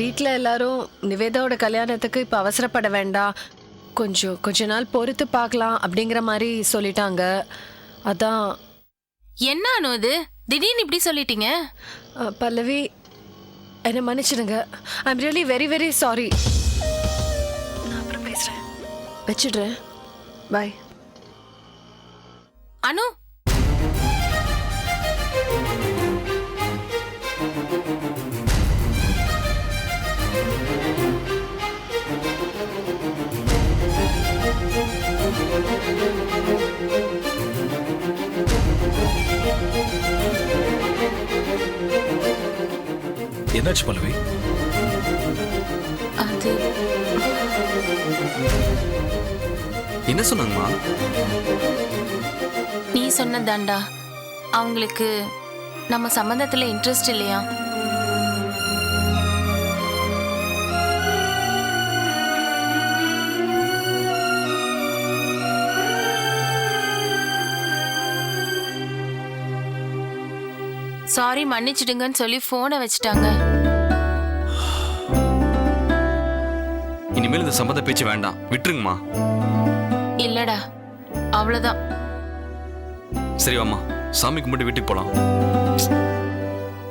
வீட்டில் எல்லாரும் நிவேதாவோட கல்யாணத்துக்கு இப்போ அவசரப்பட வேண்டாம் கொஞ்சம் கொஞ்ச நாள் பொறுத்து பார்க்கலாம் அப்படிங்கிற மாதிரி சொல்லிட்டாங்க. அதான். என்ன அனு இது திடீர்னு இப்படி சொல்லிட்டீங்க? பல்லவி என்னை மன்னிச்சிடுங்க. I am really very very sorry நான் அப்புறம் பேசுகிறேன் வச்சிடுறேன். பாய் அனு என்னாச்சு பல்லவி அது என்ன சொன்னாங்கம்மா? நீ சொன்னதாண்டா அவங்களுக்கு நம்ம சம்பந்தத்துல இன்ட்ரெஸ்ட் இல்லையா? சாரி மன்னிச்சிடுங்கன்னு சொல்லி போனை வச்சுட்டாங்க. இனிமேல் இந்த சம்மத பேச்சு வேண்டாம். விட்டுருங்கம்மா. இல்லடா அவ்வளவுதான். சரி வாம்மா. சாமி கும்பிட்டு வீட்டுக்கு போலாம்.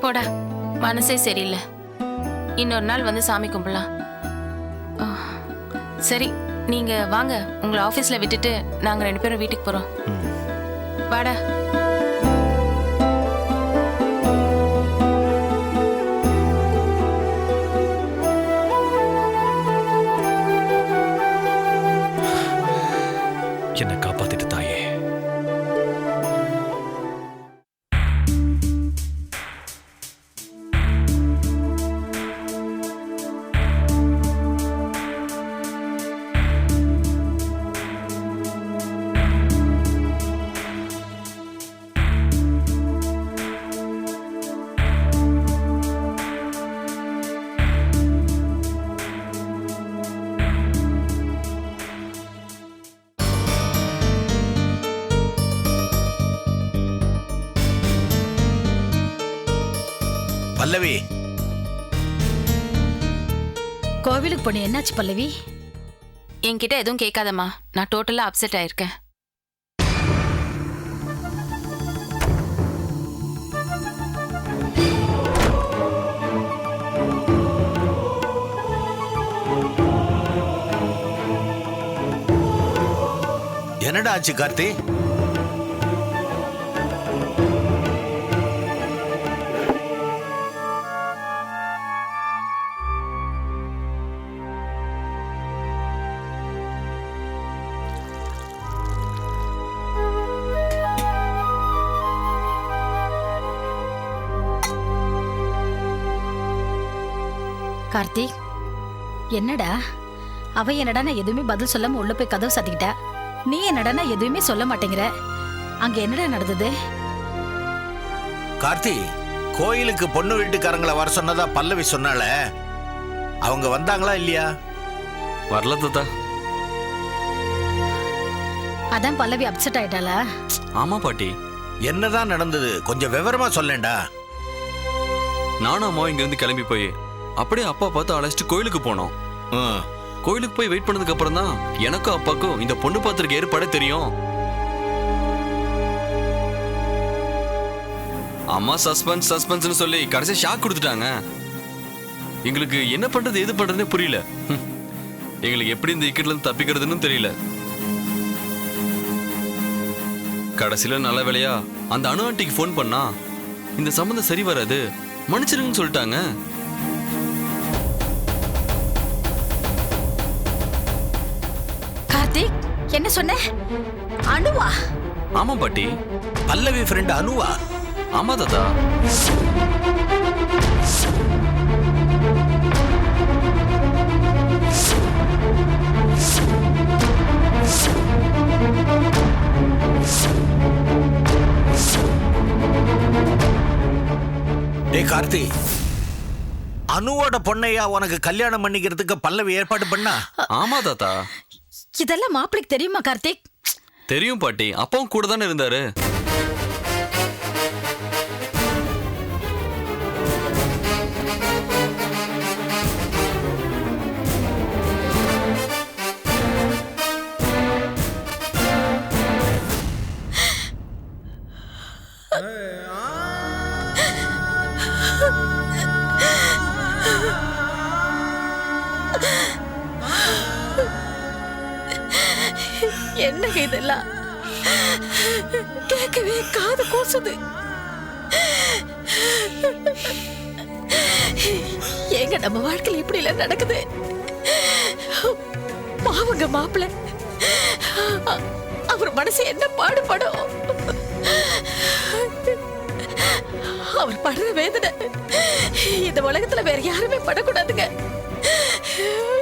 போடா மனசே சரியில்லை. இன்னொரு நாள் வந்து சாமி கும்பிடலாம். சரி நீங்க வாங்க. உங்களை ஆபீஸ்ல விட்டுட்டு நாங்க ரெண்டு பேரும் வீட்டுக்கு போறோம். வாடா. பல்லவி. கோவிலுக்கு போன என்னாச்சு பல்லவி? என்கிட்ட எதுவும் கேட்காதம்மா. நான் டோட்டலா அப்செட் ஆயிருக்கேன். என்னடா ஆச்சு கார்த்தி? கார்த்திக் என்னடா? அவ என்னடா நான் எதுவுமே பதில் சொல்லாம உள்ள போய் கதவு சாத்திக்கிட்டா? நீ என்னடா நான் எதுவுமே சொல்ல மாட்டேங்கிற. அங்க என்னடா நடந்தது? கார்த்தி கோயிலுக்கு பொண்ணு வீட்டுக்காரங்களை வர சொன்னதா பல்லவி சொன்னால அவங்க வந்தாங்களா இல்லையா? வரல தாத்தா. அதான் பல்லவி அப்செட் ஆயிட்டாளா? ஆமா பாட்டி. என்னதான் நடந்தது? கொஞ்சம் விவரமா சொல்லேன்டா. நானும் அம்மாவும் இங்கிருந்து கிளம்பி போய் அப்படியே அப்பா பார்த்து அழைச்சிட்டு கோயிலுக்கு போனோம். ஆ கோயிலுக்கு போய் வெயிட் பண்ணதுக்கு அப்புறம் தான் எனக்கும் அப்பாக்கும் இந்த பொண்ணு பார்த்துருக்க ஏற்பாடே தெரியும். அம்மா சஸ்பென்ஸ் சஸ்பென்ஸ்னு சொல்லி கடைசி ஷாக் கொடுத்துட்டாங்க. எங்களுக்கு என்ன பண்றது எது பண்றதுனே புரியல. ஹம். எங்களுக்கு எப்படி இந்த இக்கட்ல இருந்து தப்பிக்கிறதுன்னு தெரியல. கடைசியில நல்ல வேலையா அந்த அணு ஆண்டிக்கு ஃபோன் பண்ணா இந்த சம்மந்தம் சரி வராது மன்னிச்சிருங்கன்னு சொல்லிட்டாங்க. கார்த்திக் என்ன சொன்ன? அனுவா? ஆமா பாட்டி பல்லவி ஃப்ரெண்ட் அனுவா. ஆமா தாத்தா. டேய் கார்த்தி அனுவோட பொண்ணையா உனக்கு கல்யாணம் பண்ணிக்கிறதுக்கு பல்லவி ஏற்பாடு பண்ணா? ஆமா தாத்தா. இதெல்லாம் மாப்பிளைக்கு தெரியுமா கார்த்திக்? தெரியும் பாட்டி. அப்பாவும் கூட தானே இருந்தாரு. என்ன இதெல்லாம்? கேட்கவே காது கூசுது. ஏங்க நம்ம வாழ்க்கையில் இப்படி எல்லாம் நடக்குது? பாவங்க மாப்பிள்ள. அவர் மனசு என்ன பாடுபடும்? அவர் படுற வேதனை. இந்த உலகத்துல வேற யாருமே படக்கூடாதுங்க.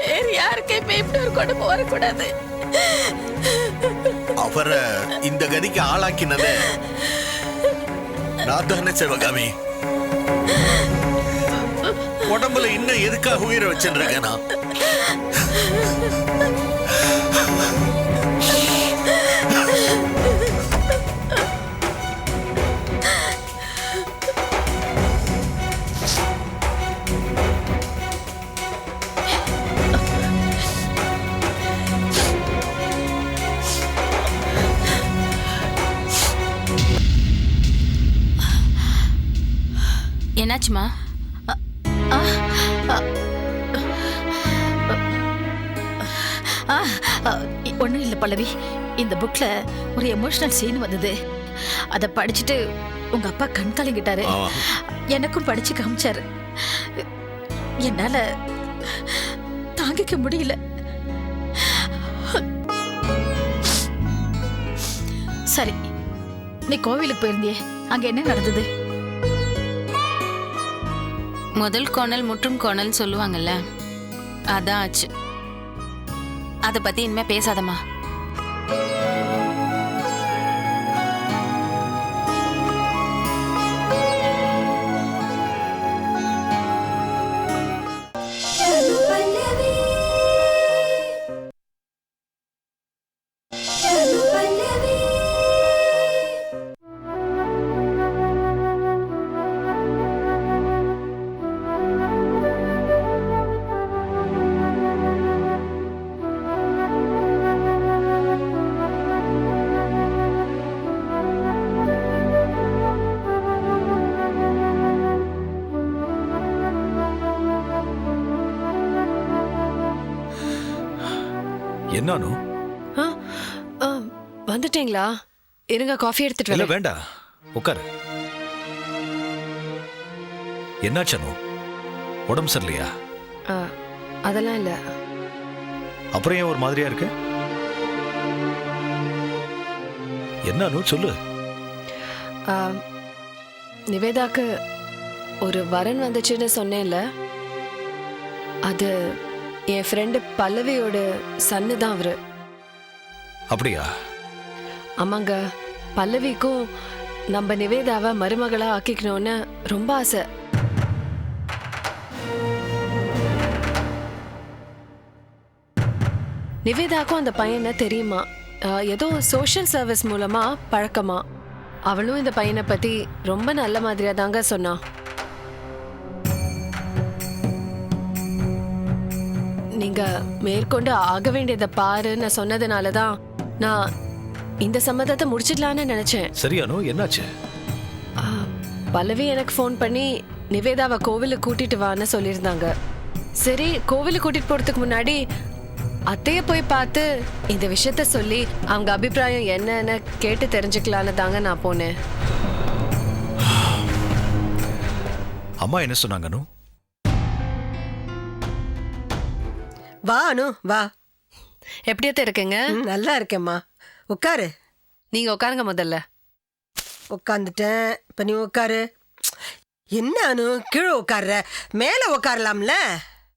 வேற யாருக்கையுமே இப்படி ஒரு குடும்பம் வரக்கூடாது. அவரை இந்த கதிக்கு ஆளாக்கினதே நான் தானே சிவகாமி உடம்புல இன்னும் எதுக்காக உயிரை வச்சிருக்கேன்? நான் என்னாச்சுமா ஒன்றும் இல்லை பல்லவி. இந்த புக்ல ஒரு எமோஷனல் சீன் வந்தது. அதை படிச்சுட்டு உங்க அப்பா கண் கலங்கிட்டாரு. எனக்கும் படிச்சு காமிச்சாரு. என்னால தாங்கிக்க முடியல. சரி நீ கோவிலுக்கு போயிருந்தியே. அங்க என்ன நடந்தது? முதல் கோணல் முற்றும் கோணல் சொல்லுவாங்கல்ல அதான் ஆச்சு. அதை பத்தி இனிமே பேசாதம்மா. என்னானு? வந்துட்டீங்களா? இருங்க காஃபி எடுத்துட்டு இல்ல வரேன். வேண்டாம் உட்காரு. என்னாச்சனு உடம்பு சரியில்லையா? ஆ, அதெல்லாம் இல்ல. அப்புறம் ஏன் ஒரு மாதிரியா இருக்கு? என்னானு சொல்லு. நிவேதாக்கு ஒரு வரன் வந்துச்சுன்னு சொன்னேன்ல. அது என் ஃப்ரெண்டு பல்லவியோட சன்னு தான் அவரு. அப்படியா? ஆமாங்க பல்லவிக்கும் நம்ம நிவேதாவை மருமகளா ஆக்கிக்கணும்னு ரொம்ப ஆசை. நிவேதாக்கும் அந்த பையனை தெரியுமா? ஆஹ் ஏதோ சோஷியல் சர்வீஸ் மூலமா பழக்கமா. அவளும் இந்த பையனை பத்தி ரொம்ப நல்ல மாதிரியா தாங்க சொன்னா நீங்க மேற்கொண்டு ஆக வேண்டியதை பாருன்னு சொன்னதுனால தான் நான் இந்த சம்மதத்தை முடிச்சிடலான்னு நினைச்சேன். சரியானு என்னாச்சு? ஆ, பல்லவி எனக்கு ஃபோன் பண்ணி நிவேதாவை கோவிலுக்கு கூட்டிட்டு வான்னு சொல்லியிருந்தாங்க. சரி கோவிலுக்கு கூட்டிட்டு போறதுக்கு முன்னாடி அத்தைய போய் பார்த்து இந்த விஷயத்த சொல்லி அவங்க அபிப்பிராயம் என்னன்னு கேட்டு தெரிஞ்சுக்கலான்னு தாங்க நான் போனேன். அம்மா என்ன சொன்னாங்க வா அனு வா. எப்படியத்த இருக்குங்க? ம், நல்லா இருக்கேம்மா. உட்காரு. நீங்க உட்காருங்க முதல்ல. உட்காந்துட்டேன் இப்ப நீ உட்காரு. என்ன அனு கீழே உட்கார்ற? மேல உட்காரலாம்ல?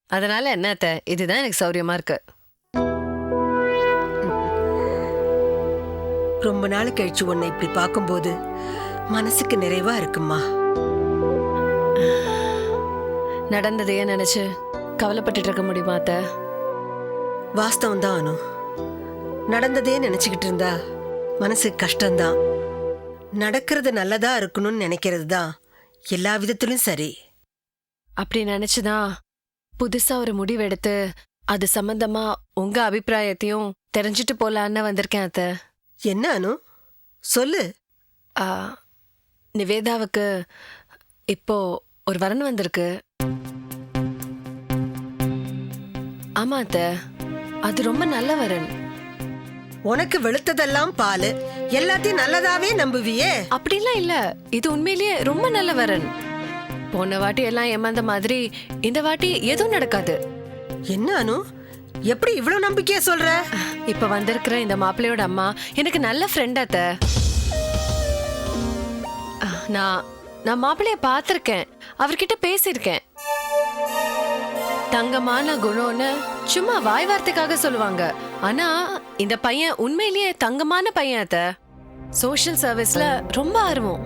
அதனால என்ன அத்தை? இதுதான் எனக்கு சௌரியமா இருக்கு. ரொம்ப நாள் கழிச்சு உன்னை இப்படி பார்க்கும்போது மனசுக்கு நிறைவா இருக்குமா நடந்ததையே நினைச்சு கவலைப்பட்டுட்டு இருக்க முடியுமா அத்தை? வாஸ்தவம் தான் அனு. நடந்ததே நினைச்சுக்கிட்டு இருந்தா மனசுக்கு கஷ்டம்தான். நடக்கிறது நல்லதா இருக்கணும்னு நினைக்கிறது தான் எல்லா விதத்திலும் சரி. அப்படி நினைச்சுதான் புதுசா ஒரு முடிவெடுத்து அது சம்பந்தமா உங்க அபிப்பிராயத்தையும் தெரிஞ்சுட்டு போலான்னு வந்திருக்கேன் அத்தை. என்ன அனு? சொல்லு. ஆ, நிவேதாவுக்கு இப்போ ஒரு வரன் வந்திருக்கு. ஆமா அத்தை. அது ரொம்ப நல்ல வரன் உனக்கு வெளுத்ததெல்லாம் பால். எல்லாத்தையும் நல்லதாவே நம்புவியே? அப்படிலாம் இல்ல. இது உண்மையிலேயே ரொம்ப நல்ல வரன் போன வாட்டி எல்லாம் ஏமாந்த மாதிரி இந்த வாட்டி எதுவும் நடக்காது. என்ன அனு? எப்படி இவ்வளவு நம்பிக்கையா சொல்ற? இப்ப வந்திருக்கிற இந்த மாப்பிள்ளையோட அம்மா எனக்கு நல்ல ஃப்ரெண்ட் அத்த. நான் நான் மாப்பிள்ளைய பார்த்திருக்கேன். அவர்கிட்ட பேசியிருக்கேன். தங்கமான குணம்னு சும்மா வாய் வார்த்தைக்காக சொல்லுவாங்க. ஆனா இந்த பையன் உண்மையிலேயே தங்கமான பையன் அத்த. சோஷியல் சர்வீஸ்ல ரொம்ப ஆர்வம்.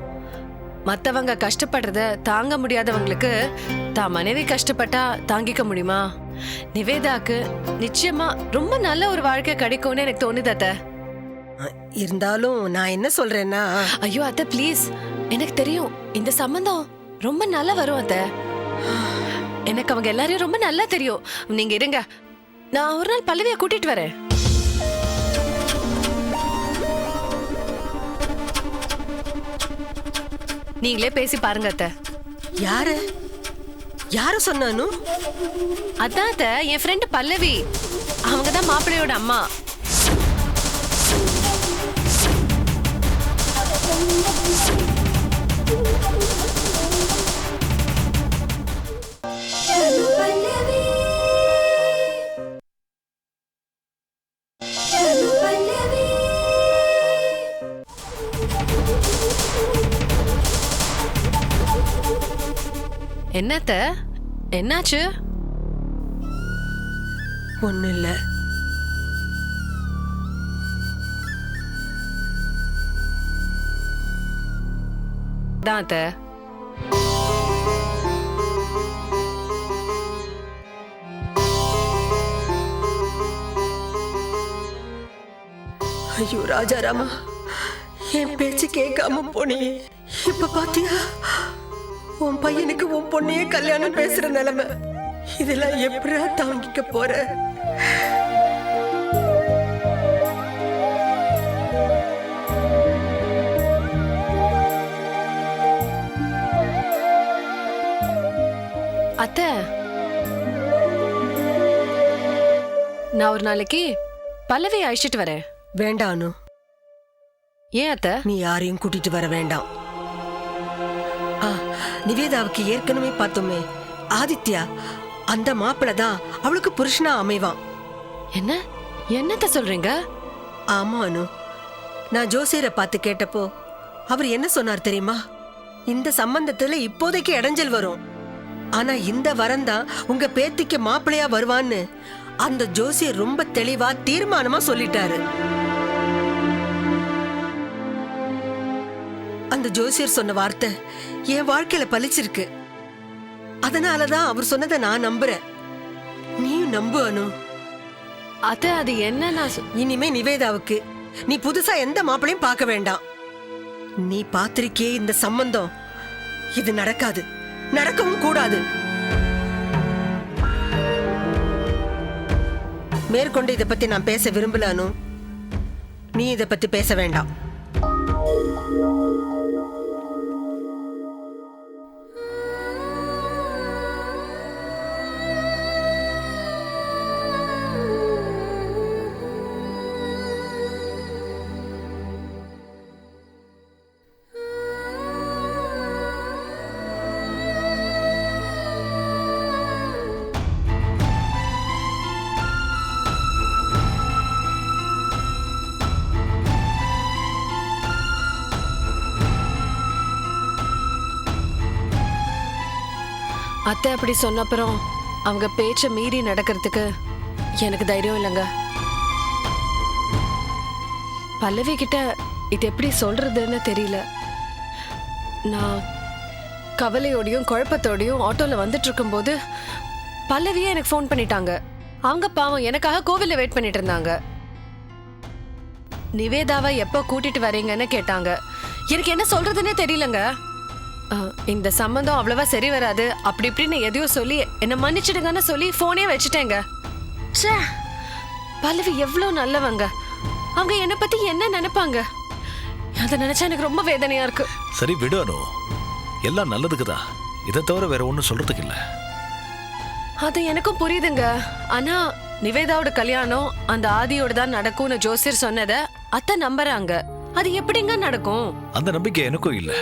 மத்தவங்க கஷ்டப்படுறத தாங்க முடியாதவங்களுக்கு தான் மனைவி கஷ்டப்பட்டா தாங்கிக்க முடியுமா? நிவேதாக்கு நிச்சயமா ரொம்ப நல்ல ஒரு வாழ்க்கை கிடைக்கும்னு எனக்கு தோணுது அத்தை. இருந்தாலும் நான் என்ன சொல்றேன்னா ஐயோ அத்தை ப்ளீஸ் எனக்கு தெரியும். இந்த சம்பந்தம் ரொம்ப நல்லா வரும் அத்தை. எனக்கு அவங்க எல்லாரையும் ரொம்ப நல்லா தெரியும். நீங்க இருங்க. நான் ஒரு நாள் பல்லவியை கூட்டிட்டு வரேன். நீங்களே பேசி பாருங்க அத்தை. யாரு? யாரு சொன்னானு அதான் அத்தை. என் ஃப்ரெண்டு பல்லவி. அவங்க தான் மாப்பிள்ளையோட அம்மா. என்னத்த? என்னாச்சு? ஒண்ணு இல்ல. தான் ஐயோ ராஜாராமா என் பேச்சு கேட்காம போனியே இப்ப பாத்தியா? உன் பையனுக்கு உன் பொண்ணையே கல்யாணம் பேசுற நிலைமை. இதெல்லாம் எப்படா தாங்கிக்க போற? அத்தை. நான் ஒரு நாளைக்கு பல்லவி அழைச்சிட்டு வரேன். வேண்டாம் அனு. ஏன் அத்தை? நீ யாரையும் கூட்டிட்டு வர வேண்டாம். நிவேதாவுக்கு ஏற்கனவே பார்த்தோமே. ஆதித்யா அந்த மாப்பிள்ளை தான் அவளுக்கு புருஷனா அமைவான். என்ன? என்னத்த சொல்றீங்க? ஆமா அனு. நான் ஜோசியரை பார்த்து கேட்டப்போ அவர் என்ன சொன்னார் தெரியுமா? இந்த சம்பந்தத்துல இப்போதைக்கு இடைஞ்சல் வரும். ஆனா இந்த வரந்தான் உங்க பேத்திக்கு மாப்பிள்ளையா வருவான்னு அந்த ஜோசியர் ரொம்ப தெளிவா தீர்மானமா சொல்லிட்டாரு. அந்த ஜோசியர் சொன்ன வார்த்தை என் வாழ்க்கையில பலிச்சிருக்கு அதனாலதான் அவர் சொன்னதை நான் நம்புறேன். நீயும் நம்பு அனு. அத்தை அது என்ன நான் சொ- இனிமே நிவேதாவுக்கு நீ புதுசா எந்த மாப்பிளையும் பார்க்க வேண்டாம். நீ பாத்திருக்கே இந்த சம்பந்தம். இது நடக்காது. நடக்கவும் கூடாது. மேற்கொண்டு இதை பத்தி நான் பேச விரும்பல அனு. நீ இதை பத்தி பேச வேண்டாம். அத்தை அப்படி சொன்ன அப்புறம் அவங்க பேச்ச மீறி நடக்கிறதுக்கு எனக்கு தைரியம் இல்லைங்க. பல்லவி கிட்ட இது எப்படி சொல்றதுன்னு தெரியல. நான் கவலையோடையும் குழப்பத்தோடையும் ஆட்டோல வந்துட்டு இருக்கும்போது பல்லவியே எனக்கு ஃபோன் பண்ணிட்டாங்க. அவங்க பாவம் எனக்காக கோவிலில் வெயிட் பண்ணிட்டு இருந்தாங்க. நிவேதாவை எப்போ கூட்டிட்டு வரீங்கன்னு கேட்டாங்க. எனக்கு என்ன சொல்றதுன்னே தெரியலங்க. இந்த சம்மந்தம் அவ்வளவா சரி வராது. அப்படி இப்படின்னு எதையோ சொல்லி என்ன மன்னிச்சிடுங்கன்னு சொல்லி போனே வச்சுட்டேங்க. ச்சே பல்லவி எவ்வளோ நல்லவங்க. அவங்க என்னை பத்தி என்ன நினைப்பாங்க? அதை நினைச்சா எனக்கு ரொம்ப வேதனையா இருக்கு. சரி விடு அனு. எல்லாம் நல்லதுக்கு தான் இதை தவிர வேற ஒன்றும் சொல்றதுக்கு இல்லை. அது எனக்கும் புரியுதுங்க. ஆனா நிவேதாவோட கல்யாணம் அந்த ஆதியோட தான் நடக்கும்னு ஜோசியர் சொன்னதை அத்தை நம்புறாங்க. அது எப்படிங்க நடக்கும்? அந்த நம்பிக்கை எனக்கும் இல்லை.